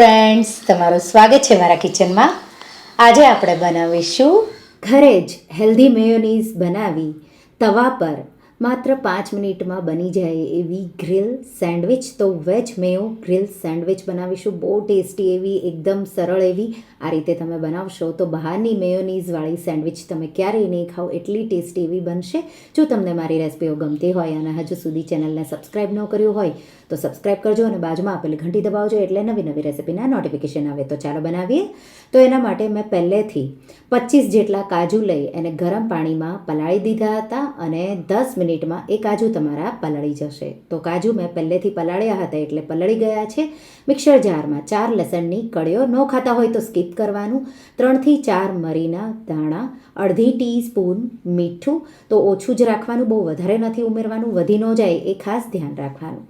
Friends તમારું સ્વાગત છે મારા કિચનમાં આજે આપણે બનાવીશું ઘરે જ હેલ્ધી મેયોનીઝ બનાવી, તવા પર માત્ર પાંચ મિનિટમાં બની જાય એવી ગ્રીલ સેન્ડવિચ. તો વેજ મેયો ગ્રીલ સેન્ડવિચ બનાવીશું. બહુ ટેસ્ટી એવી, એકદમ સરળ એવી. આ રીતે તમે બનાવશો તો બહારની મેયોનીઝવાળી સેન્ડવિચ તમે ક્યારેય નહીં ખાઓ. એટલી ટેસ્ટી એવી બનશે. જો તમને મારી રેસિપીઓ ગમતી હોય અને હજુ સુધી ચેનલને સબસ્ક્રાઈબ ન કર્યું હોય, તો સબસ્ક્રાઈબ કરજો અને બાજુમાં આપેલી ઘંટી દબાવજો એટલે નવી નવી રેસિપીના નોટિફિકેશન આવે. તો ચાલો બનાવીએ. તો એના માટે મેં પહેલેથી પચીસ જેટલા કાજુ લઈ એને ગરમ પાણીમાં પલાળી દીધા હતા અને દસ મિનિટમાં એ કાજુ તમારા પલળી જશે. તો કાજુ મેં પહેલેથી પલાળ્યા હતા એટલે પલળી ગયા છે. મિક્સર જારમાં ચાર લસણની કળીઓ ન ખાતા હોય તો સ્કીપ કરવાનું. ત્રણથી ચાર મરીના દાણા અડધી ટી સ્પૂન મીઠું. તો ઓછું જ રાખવાનું, બહુ વધારે નથી ઉમેરવાનું, વધી ન જાય એ ખાસ ધ્યાન રાખવાનું.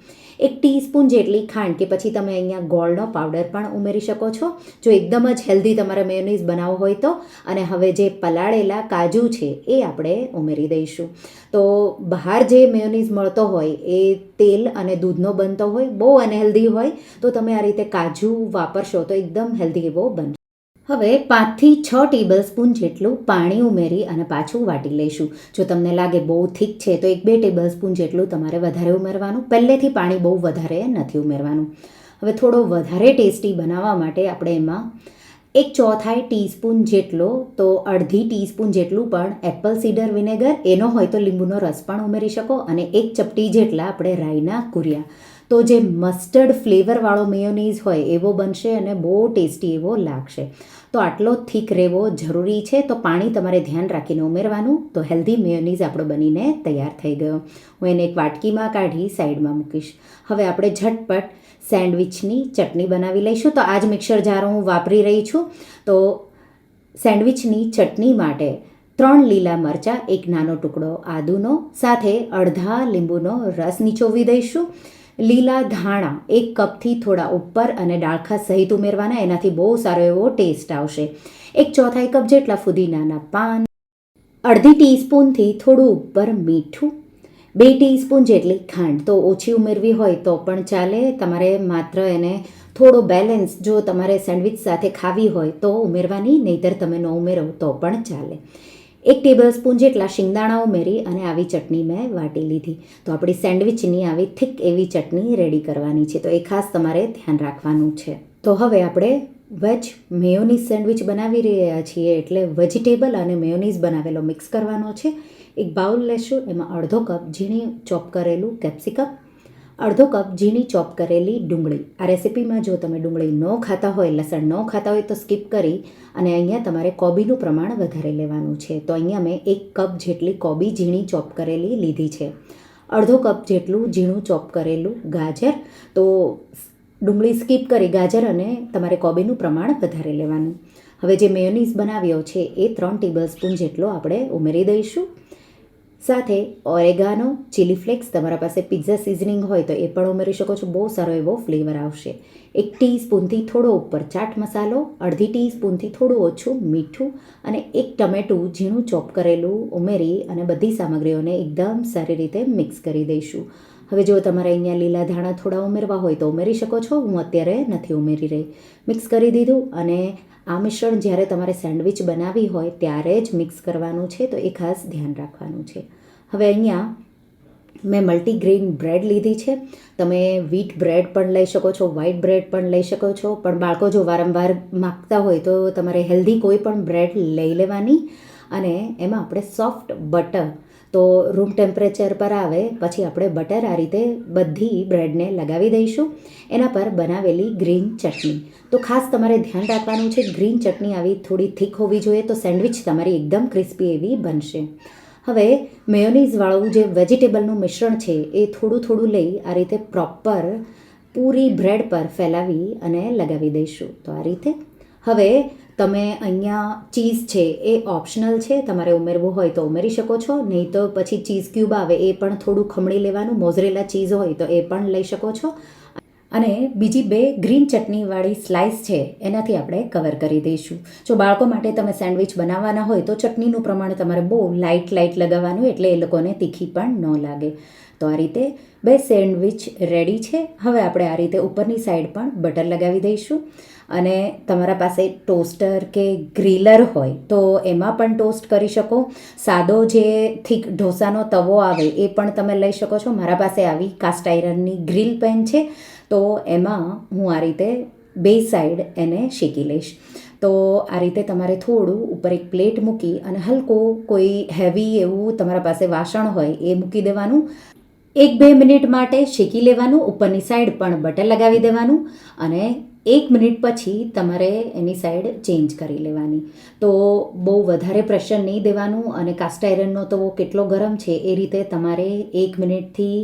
એક ટીસ્પૂન જેટલી ખાંડ કે પછી તમે અહીંયા ગોળનો પાવડર પણ ઉમેરી શકો છો. જો એકદમ જ હેલ્ધી તમારે મેયોનીઝ બનાવવો હોય તો. અને હવે જે પલાળેલા કાજુ છે એ આપણે ઉમેરી દઈશું. તો બહાર જે મેયોનીઝ મળતો હોય એ તેલ અને દૂધનો બનતો હોય, બહુ અનહેલ્ધી હોય, તો તમે આ રીતે કાજુ વાપરશો તો એકદમ હેલ્ધી એવો બનશે. હવે પાંચથી છ ટેબલ સ્પૂન જેટલું પાણી ઉમેરી અને પાછું વાટી લઈશું. જો તમને લાગે બહુ થીક છે, તો એક બે ટેબલ સ્પૂન જેટલું તમારે વધારે ઉમેરવાનું. પહેલેથી પાણી બહુ વધારે નથી ઉમેરવાનું. હવે થોડો વધારે ટેસ્ટી બનાવવા માટે આપણે એમાં એક ચોથાઈ ટીસ્પૂન જેટલો, તો અડધી ટીસ્પૂન જેટલું પણ એપલ સીડર વિનેગર. એનો હોય તો લીંબુનો રસ પણ ઉમેરી શકો અને એક ચપટી જેટલા આપણે રાઈના કુરિયા. તો જે મસ્ટર્ડ ફ્લેવરવાળો મેયોનીઝ હોય, એવો બનશે અને બહુ ટેસ્ટી એવો લાગશે. તો આટલો થીક રહેવો જરૂરી છે, તો પાણી તમારે ધ્યાન રાખીને ઉમેરવાનું. તો હેલ્ધી મેયોનીઝ આપણો બનીને તૈયાર થઈ ગયો. હું એને એક વાટકીમાં કાઢી સાઈડમાં મૂકીશ. હવે આપણે ઝટપટ સેન્ડવિચની ચટણી બનાવી લઈશું. તો આજ મિક્સર જાર હું વાપરી રહી છું. તો સેન્ડવિચની ચટણી માટે ત્રણ લીલા મરચાં, એક નાનો ટુકડો આદુનો, સાથે અડધા લીંબુનો રસ નીચોવી દઈશું. લીલા ધાણા એક કપથી થોડા ઉપર અને ડાળખા સહિત ઉમેરવાના. એનાથી બહુ સારો એવો ટેસ્ટ આવશે. એક ચોથાઈ કપ જેટલા ફુદીનાના પાન, અડધી ટીસ્પૂનથી થોડું ઉપર મીઠું, બે ટીસ્પૂન જેટલી ખાંડ. તો ઓછી ઉમેરવી હોય તો પણ ચાલે. તમારે માત્ર એને થોડો બેલેન્સ જો તમારે સેન્ડવિચ સાથે ખાવી હોય તો ઉમેરવાની, નહીતર તમે ન ઉમેરો તો પણ ચાલે. એક ટેબલ સ્પૂન જેટલા શિંગદાણા ઉમેરી અને આવી ચટણી મેં વાટી લીધી. તો આપણી સેન્ડવિચની આવી થીક એવી ચટણી રેડી કરવાની છે. તો એ ખાસ તમારે ધ્યાન રાખવાનું છે. તો હવે આપણે વેજ મેયોનીઝ સેન્ડવિચ બનાવી રહ્યા છીએ એટલે વેજીટેબલ અને મેયોનીઝ બનાવેલો મિક્સ કરવાનો છે. એક બાઉલ લેશું, એમાં અડધો કપ ઝીણી ચોપ કરેલું કેપ્સિકમ અડધો કપ ઝીણી ચોપ કરેલી ડુંગળી. આ રેસિપીમાં જો તમે ડુંગળી ન ખાતા હોય, લસણ ન ખાતા હોય તો સ્કીપ કરી અને અહીંયા તમારે કોબીનું પ્રમાણ વધારે લેવાનું છે. તો અહીંયા મેં એક કપ જેટલી કોબી ઝીણી ચોપ કરેલી લીધી છે. અડધો કપ જેટલું ઝીણું ચોપ કરેલું ગાજર. તો ડુંગળી સ્કીપ કરી ગાજર અને તમારે કોબીનું પ્રમાણ વધારે લેવાનું. હવે જે મેયોનીઝ બનાવ્યો છે, એ ત્રણ ટેબલ સ્પૂન જેટલો આપણે ઉમેરી દઈશું. સાથે ઓરેગાનો ચીલી ફ્લેક્સ તમારા પાસે પિઝા સિઝનિંગ હોય તો એ પણ ઉમેરી શકો છો. બહુ સારો એવો ફ્લેવર આવશે. એક ટીસ્પૂનથી થોડો ઉપર ચાટ મસાલો, અડધી ટીસ્પૂનથી થોડું ઓછું મીઠું અને એક ટમેટું ઝીણું ચોપ કરેલું ઉમેરી અને બધી સામગ્રીઓને એકદમ સારી રીતે મિક્સ કરી દઈશું. હવે જો તમારે અહીંયા લીલા ધાણા થોડા ઉમેરવા હોય તો ઉમેરી શકો છો. હું અત્યારે નથી ઉમેરી રહી. મિક્સ કરી દીધું અને આ મિશ્રણ જ્યારે તમારે સેન્ડવિચ બનાવી હોય ત્યારે જ મિક્સ કરવાનું છે, તો એ ખાસ ધ્યાન રાખવાનું છે. હવે અહીંયા મેં મલ્ટીગ્રેન બ્રેડ લીધી છે. તમે વીટ બ્રેડ પણ લઈ શકો છો વ્હાઇટ બ્રેડ પણ લઈ શકો છો, પણ બાળકો જો વારંવાર માગતા હોય તો તમારે હેલ્ધી કોઈ પણ બ્રેડ લઈ લેવાની. અને એમાં આપણે સોફ્ટ બટર તો રૂમ ટેમ્પરેચર પર આવે, પછી આપણે બટર આ રીતે બધી બ્રેડને લગાવી દઈશું. એના પર બનાવેલી ગ્રીન ચટણી. તો ખાસ તમારે ધ્યાન રાખવાનું છે, ગ્રીન ચટણી આવી થોડી થીક હોવી જોઈએ તો સેન્ડવિચ તમારી એકદમ ક્રિસ્પી એવી બનશે. હવે મેયોનીઝવાળું જે વેજીટેબલનું મિશ્રણ છે, એ થોડું થોડું લઈ આ રીતે પ્રોપર પૂરી બ્રેડ પર ફેલાવી અને લગાવી દઈશું. તો આ રીતે. હવે તમે અહીંયા ચીઝ છે એ ઓપ્શનલ છે, તમારે ઉમેરવું હોય તો ઉમેરી શકો છો, નહીં તો પછી ચીઝ ક્યુબ આવે એ પણ થોડું ખમણી લેવાનું, મોઝરેલા ચીઝ હોય તો એ પણ લઈ શકો છો. અને બીજી બે ગ્રીન ચટણીવાળી સ્લાઇસ છે, એનાથી આપણે કવર કરી દઈશું. જો બાળકો માટે તમે સેન્ડવિચ બનાવવાના હોય તો ચટણીનું પ્રમાણ તમારે બહુ લાઇટ લાઇટ લગાવવાનું, એટલે એ લોકોને તીખી પણ ન લાગે. તો આ રીતે બે સેન્ડવિચ રેડી છે. હવે આપણે આ રીતે ઉપરની સાઈડ પણ બટર લગાવી દઈશું. અને તમારા પાસે ટોસ્ટર કે ગ્રીલર હોય તો એમાં પણ ટોસ્ટ કરી શકો. સાદો જે થીક ઢોસાનો તવો આવે એ પણ તમે લઈ શકો છો. મારા પાસે આવી કાસ્ટ આયરનની ગ્રીલ પેન છે. તો એમાં હું આ રીતે બે સાઈડ એને શેકી લઈશ. તો આ રીતે તમારે થોડું ઉપર એક પ્લેટ મૂકી અને હલકું કોઈ હેવી એવું તમારા પાસે વાસણ હોય એ મૂકી દેવાનું. એક બે મિનિટ માટે શેકી લેવાનું, ઉપરની સાઈડ પણ બટર લગાવી દેવાનું અને એક મિનિટ પછી તમારે એની સાઈડ ચેન્જ કરી લેવાની. તો બહુ વધારે પ્રેશર નહીં દેવાનું અને કાસ્ટ આયરનનો તવો કેટલો ગરમ છે એ રીતે તમારે એક મિનિટથી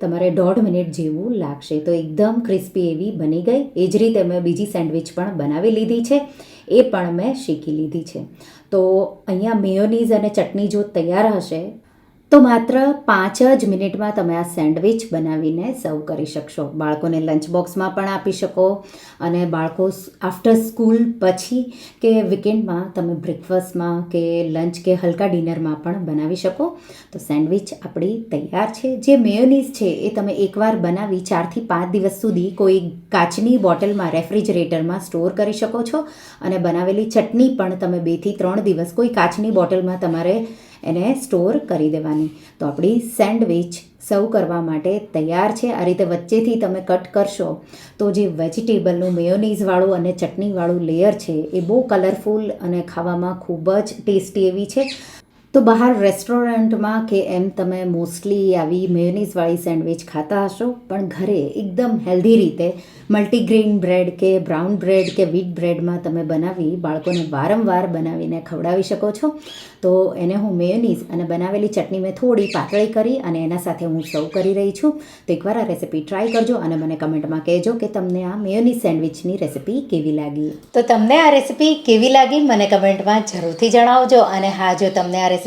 તમારે દોઢ મિનિટ જેવું લાગશે. તો એકદમ ક્રિસ્પી એવી બની ગઈ. એ જ રીતે મેં બીજી સેન્ડવિચ પણ બનાવી લીધી છે. એ પણ મેં શીખી લીધી છે. તો અહીંયા મેયોનીઝ અને ચટણી જો તૈયાર હશે તો માત્ર પાંચ જ મિનિટમાં તમે આ સેન્ડવિચ બનાવીને સર્વ કરી શકશો. બાળકોને લંચ બોક્સમાં પણ આપી શકો અને બાળકો આફ્ટર સ્કૂલ પછી કે વીકેન્ડમાં તમે બ્રેકફાસ્ટમાં કે લંચ કે હલકા ડિનરમાં પણ બનાવી શકો. તો સેન્ડવિચ આપણી તૈયાર છે. જે મેયોનીઝ છે એ તમે એકવાર બનાવી ચારથી પાંચ દિવસ સુધી કોઈ કાચની બોટલમાં, રેફ્રિજરેટરમાં સ્ટોર કરી શકો છો. અને બનાવેલી ચટણી પણ તમે બેથી ત્રણ દિવસ કોઈ કાચની બોટલમાં તમારે એને સ્ટોર કરી દેવાની. તો આપણી સેન્ડવિચ સર્વ કરવા માટે તૈયાર છે. આ રીતે વચ્ચેથી તમે કટ કરશો તો જે વેજીટેબલનું મેયોનીઝવાળું અને ચટણીવાળું લેયર છે, એ બહુ કલરફુલ અને ખાવામાં ખૂબ જ ટેસ્ટી એવી છે. તો બહાર રેસ્ટોરન્ટમાં કે એમ તમે મોસ્ટલી આવી મેયોનીઝવાળી સેન્ડવિચ ખાતા હશો, પણ ઘરે એકદમ હેલ્ધી રીતે મલ્ટીગ્રેન બ્રેડ કે બ્રાઉન બ્રેડ કે વ્હીટ બ્રેડમાં તમે બનાવી બાળકોને વારંવાર બનાવીને ખવડાવી શકો છો. તો એને હું મેયોનીઝ અને બનાવેલી ચટણી મેં થોડી પાતળી કરી અને એના સાથે હું સર્વ કરી રહી છું. તો એકવાર આ રેસિપી ટ્રાય કરજો અને મને કમેન્ટમાં કહેજો કે તમને આ મેયોનીઝ સેન્ડવિચની રેસિપી કેવી લાગી. તો તમને આ રેસિપી કેવી લાગી મને કમેન્ટમાં જરૂરથી જણાવજો અને હા, જો તમને આ રેસિપી